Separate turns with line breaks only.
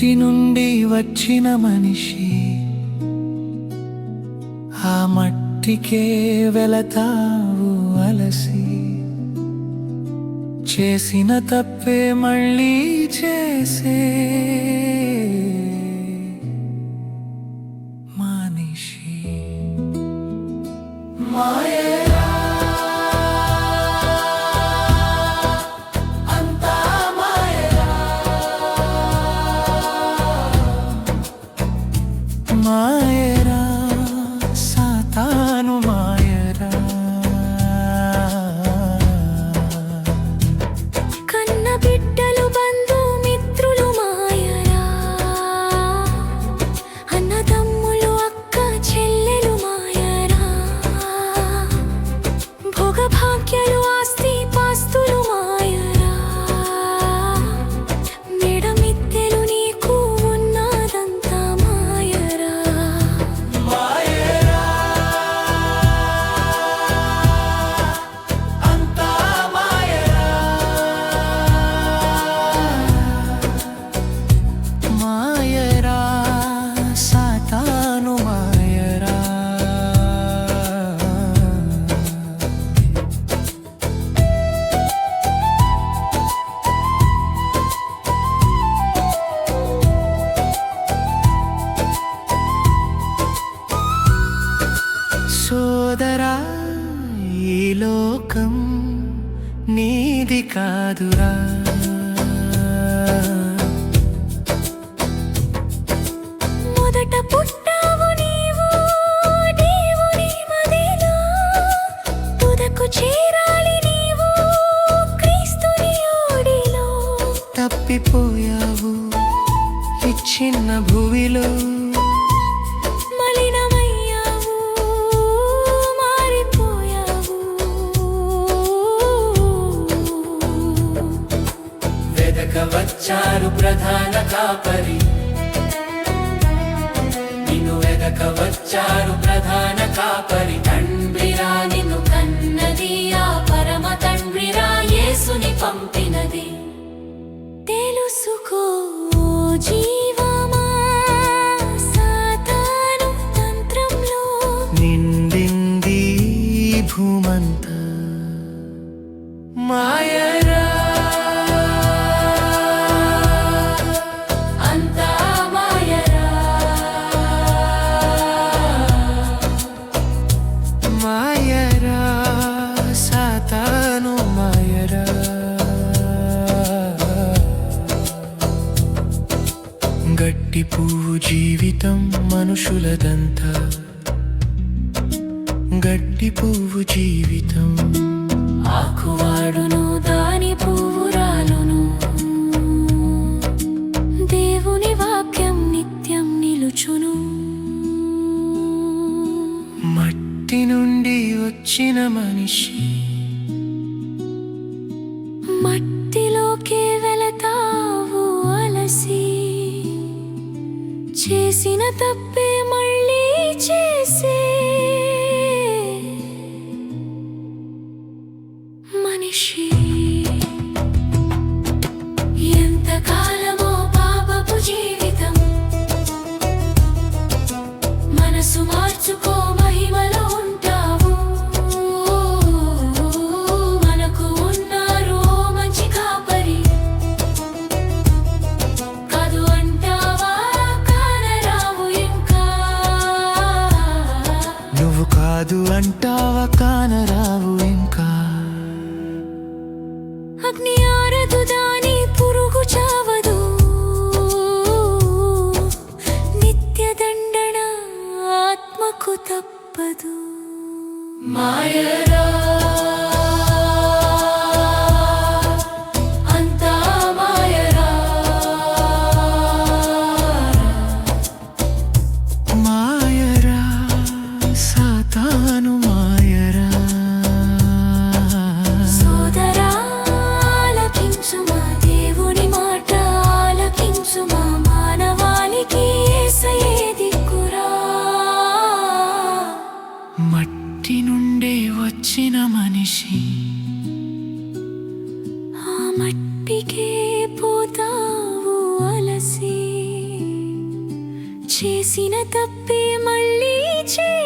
మట్టి నుండి వచ్చిన మనిషి ఆ మట్టికే వెళతావు అలసి. చేసిన తప్పే మళ్ళీ చేసే నీది కాదురా.
మొదట పుట్టావు నీవు దేవుని మదిలో. తుదకు చేరాలి నీవు క్రీస్తుని ఓడిలో.
తప్పిపోయావు ఈ చిన్న భూమిలో. వచ్చారు ప్రధాన కాపరి. నిన్ను వెదక వచ్చారు ప్రధాన కాపరి.
తండ్రిరా నిన్ను కన్నది ఆ పరమ తండ్రిరా యేసుని పంపినది. తెలుసుకో జీవమా సాతాను తంత్రంలో.
నిండింది భూమంతా గట్టి పువ్వు జీవితం మనుషులదంతా. గట్టి పువ్వు జీవితం.
ఆకువాడును దాని పువ్వురాలును దేవుని వాక్యం నిత్యం నిలుచును.
మట్టి నుండి వచ్చిన మనిషి
తప్పే మళ్ళీ చేసే మనిషి. ఎంతకాలమో పాపపు జీవితం. మనసు మార్చుకో అంటావా కానరావు ఇంకా? అగ్ని ఆరదు దాని పురుగు చావదు. నిత్య దండన ఆత్మకు తప్పదు. మాయరా
వచ్చిన మనిషి.
ఆ మట్టికే పోతావు అలసి. చేసిన తప్పే మళ్ళీ చే